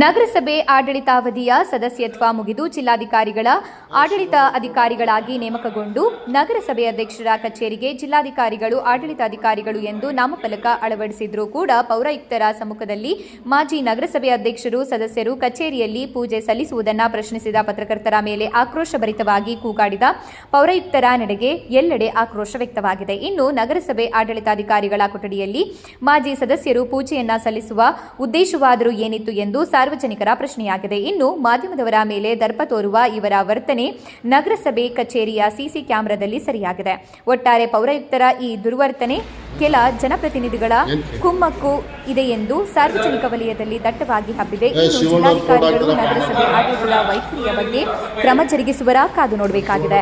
ನಗರಸಭೆ ಆಡಳಿತಾವಧಿಯ ಸದಸ್ಯತ್ವ ಮುಗಿದು ಜಿಲ್ಲಾಧಿಕಾರಿಗಳ ಆಡಳಿತ ಅಧಿಕಾರಿಗಳಾಗಿ ನೇಮಕಗೊಂಡು ನಗರಸಭೆ ಅಧ್ಯಕ್ಷರ ಕಚೇರಿಗೆ ಜಿಲ್ಲಾಧಿಕಾರಿಗಳು, ಆಡಳಿತಾಧಿಕಾರಿಗಳು ಎಂದು ನಾಮಫಲಕ ಅಳವಡಿಸಿದ್ರೂ ಕೂಡ ಪೌರಾಯುಕ್ತರ ಸಮ್ಮುಖದಲ್ಲಿ ಮಾಜಿ ನಗರಸಭೆ ಅಧ್ಯಕ್ಷರು, ಸದಸ್ಯರು ಕಚೇರಿಯಲ್ಲಿ ಪೂಜೆ ಸಲ್ಲಿಸುವುದನ್ನು ಪ್ರಶ್ನಿಸಿದ ಪತ್ರಕರ್ತರ ಮೇಲೆ ಆಕ್ರೋಶಭರಿತವಾಗಿ ಕೂಗಾಡಿದ ಪೌರಾಯುಕ್ತರ ನಡೆಗೆ ಎಲ್ಲೆಡೆ ಆಕ್ರೋಶ ವ್ಯಕ್ತವಾಗಿದೆ. ಇನ್ನು ನಗರಸಭೆ ಆಡಳಿತಾಧಿಕಾರಿಗಳ ಕೊಠಡಿಯಲ್ಲಿ ಮಾಜಿ ಸದಸ್ಯರು ಪೂಜೆಯನ್ನ ಸಲ್ಲಿಸುವ ಉದ್ದೇಶವಾದರೂ ಏನಿತ್ತು ಎಂದು ಸಾರ್ವಜನಿಕರ ಪ್ರಶ್ನೆಯಾಗಿದೆ. ಇನ್ನು ಮಾಧ್ಯಮದವರ ಮೇಲೆ ದರ್ಪ ತೋರುವ ಇವರ ವರ್ತನೆ ನಗರಸಭೆ ಕಚೇರಿಯ ಸಿಸಿ ಕ್ಯಾಮೆರಾದಲ್ಲಿ ಸರಿಯಾಗಿದೆ. ಒಟ್ಟಾರೆ ಪೌರಾಯುಕ್ತರ ಈ ದುರ್ವರ್ತನೆ ಕೆಲ ಜನಪ್ರತಿನಿಧಿಗಳ ಕುಮ್ಮಕ್ಕು ಇದೆ ಎಂದು ಸಾರ್ವಜನಿಕ ವಲಯದಲ್ಲಿ ದಟ್ಟವಾಗಿ ಹಬ್ಬಿದೆ. ಇನ್ನು ಜಿಲ್ಲಾಧಿಕಾರಿಗಳು ನಗರಸಭೆ ಆಡಳಿತದ ವೈಖರಿಯ ಬಗ್ಗೆ ಕ್ರಮ ಜರುಗಿಸುವರ ಕಾದು ನೋಡಬೇಕಾಗಿದೆ.